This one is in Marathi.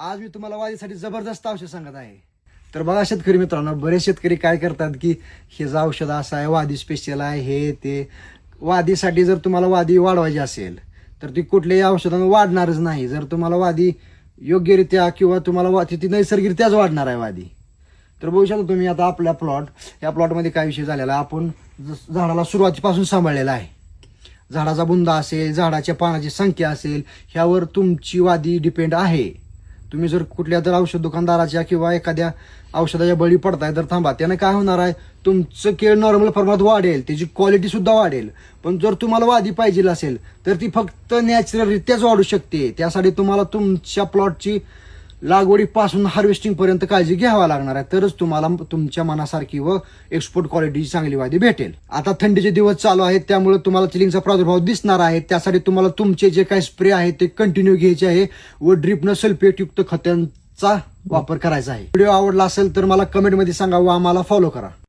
आज मी तुम्हाला वादीसाठी जबरदस्त औषध सांगत आहे. तर बघा शेतकरी मित्रांनो बरेच शेतकरी काय करतात की हे जे औषध असं आहे वादी स्पेशल आहे हे ते. वादीसाठी जर तुम्हाला वादी वाढवायची असेल तर ती कुठल्याही औषधानं वाढणारच नाही. जर तुम्हाला वादी योग्यरित्या किंवा तुम्हाला वा ती नैसर्गिकरित्याच वाढणार आहे वादी. तर बघू शकता तुम्ही आता आपल्या प्लॉट या प्लॉटमध्ये काय विषय झालेला आपण झाडाला सुरुवातीपासून सांभाळलेला आहे. झाडाचा बुंदा असेल झाडाच्या पानाची संख्या असेल ह्यावर तुमची वादी डिपेंड आहे. तुम्ही जर कुठल्या तर औषध दुकानदाराच्या किंवा एखाद्या औषधाच्या बळी पडताय तर थांबा. त्यानं काय होणार आहे? तुमचं केळ नॉर्मल प्रमाणात वाढेल त्याची क्वालिटी सुद्धा वाढेल. पण जर तुम्हाला वादी पाहिजे असेल तर ती फक्त नॅचरलरित्याच वाढू शकते. त्यासाठी तुम्हाला तुमच्या प्लॉटची लागवडीपासून हार्वेस्टिंग पर्यंत काळजी घ्यावा लागणार आहे. तरच तुम्हाला तुमच्या मनासारखी व एक्सपोर्ट क्वालिटीची चांगली वादी भेटेल. आता थंडीचे दिवस चालू आहेत त्यामुळे तुम्हाला चिलिंगचा प्रादुर्भाव दिसणार आहे. त्यासाठी तुम्हाला तुमचे जे काही स्प्रे आहे ते कंटिन्यू घ्यायचे आहे व ड्रिपनं सल्फेटयुक्त खतांचा वापर करायचा आहे. व्हिडिओ आवडला असेल तर मला कमेंटमध्ये सांगा व आम्हाला फॉलो करा.